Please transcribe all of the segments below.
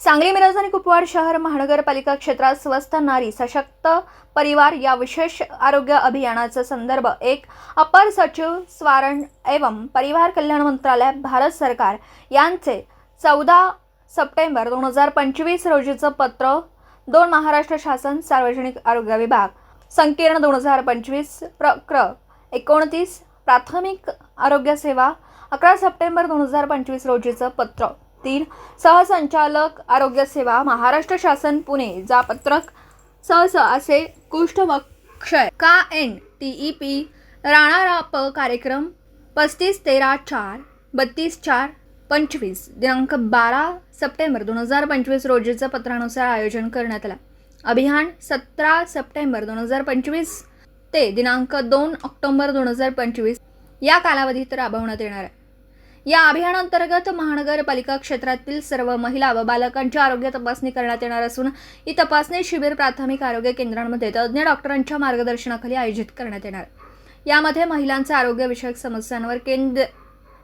सांगली मिरज आणि कुपवाड शहर महानगरपालिका क्षेत्रात स्वस्थ नारी सशक्त परिवार या विशेष आरोग्य अभियानाचा संदर्भ एक अपर सचिव स्वारण एवं परिवार कल्याण मंत्रालय भारत सरकार यांचे चौदा सप्टेंबर दोन हजार पंचवीस रोजीचं पत्र दोन महाराष्ट्र शासन सार्वजनिक आरोग्य विभाग. संकीर्ण दोन हजार पंचवीस प्रक्र एकोणतीस प्राथमिक आरोग्य सेवा अकरा सप्टेंबर दोन हजार पंचवीस रोजीचं पत्र. तीन सहसंचालक आरोग्य सेवा महाराष्ट्र शासन पुणे. जा पत्रक. सहस असे कुष्ठवक्षय. का एन टी ई पी. राणाराप कार्यक्रम? पस्तीस तेरा चार बत्तीस चार पंचवीस. दिनांक बारा सप्टेंबर दोन हजार पंचवीस रोजीचं पत्रानुसार आयोजन करण्यात आलं. अभियान सतरा सप्टेंबर दोन हजार पंचवीस ते दिनांक दोन ऑक्टोबर दोन हजार पंचवीस या कालावधीत राबवण्यात येणार आहे. या अभियानांतर्गत महानगरपालिका क्षेत्रातील सर्व महिला व बालकांची आरोग्य तपासणी करण्यात येणार असून ही तपासणी शिबिर प्राथमिक आरोग्य केंद्रांमध्ये तज्ज्ञ डॉक्टरांच्या मार्गदर्शनाखाली आयोजित करण्यात येणार. यामध्ये महिलांच्या आरोग्यविषयक समस्यांवर केंद्र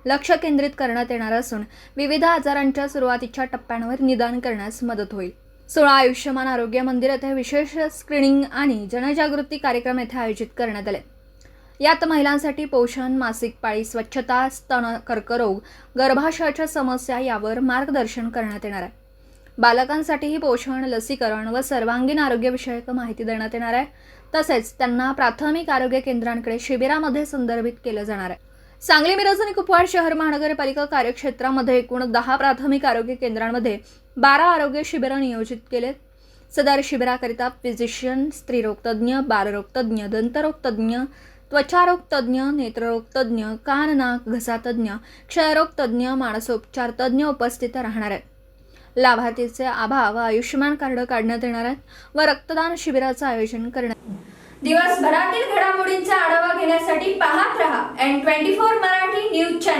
लक्ष केंद्रित करण्यात येणार असून विविध आजारांच्या सुरुवातीच्या टप्प्यांवर निदान करण्यास मदत होईल. सोळा आयुष्यमान आरोग्य मंदिर येथे विशेष स्क्रीनिंग आणि जनजागृती कार्यक्रम येथे आयोजित करण्यात आले. यात महिलांसाठी पोषण मासिक पाळी स्वच्छता स्तन कर्करोग गर्भाशयाच्या समस्या यावर मार्गदर्शन करण्यात येणार आहे. बालकांसाठीही पोषण लसीकरण व सर्वांगीण आरोग्यविषयक माहिती देण्यात येणार आहे. तसेच त्यांना प्राथमिक आरोग्य केंद्रांकडे शिबिरामध्ये संदर्भित केलं जाणार आहे. सांगली मिरज आणि कुपवाड शहर महानगरपालिका कार्यक्षेत्रामध्ये एकूण दहा प्राथमिक आरोग्य केंद्रांमध्ये बारा आरोग्य शिबिरं नियोजित केलेत. सदर शिबिराकरिता फिजिशियन स्त्रीरोगतज्ञ बालरोगतज्ञ बालरोग दंतरोग त्वचारोग तज्ज्ञ नेत्ररोग तज्ज्ञ कान नाक घसा तज्ज्ञ क्षयरोग तज्ज्ञ मानसोपचार तज्ज्ञ उपस्थित राहणार आहेत. लाभार्थीचे आभा व आयुष्यमान कार्ड काढण्यात येणार आहेत व रक्तदान शिबिराचं आयोजन करण्यात दिवसभरातील घडामोडींचा आढावा घेण्यासाठी पाहत रहा N twenty four Marathi news channel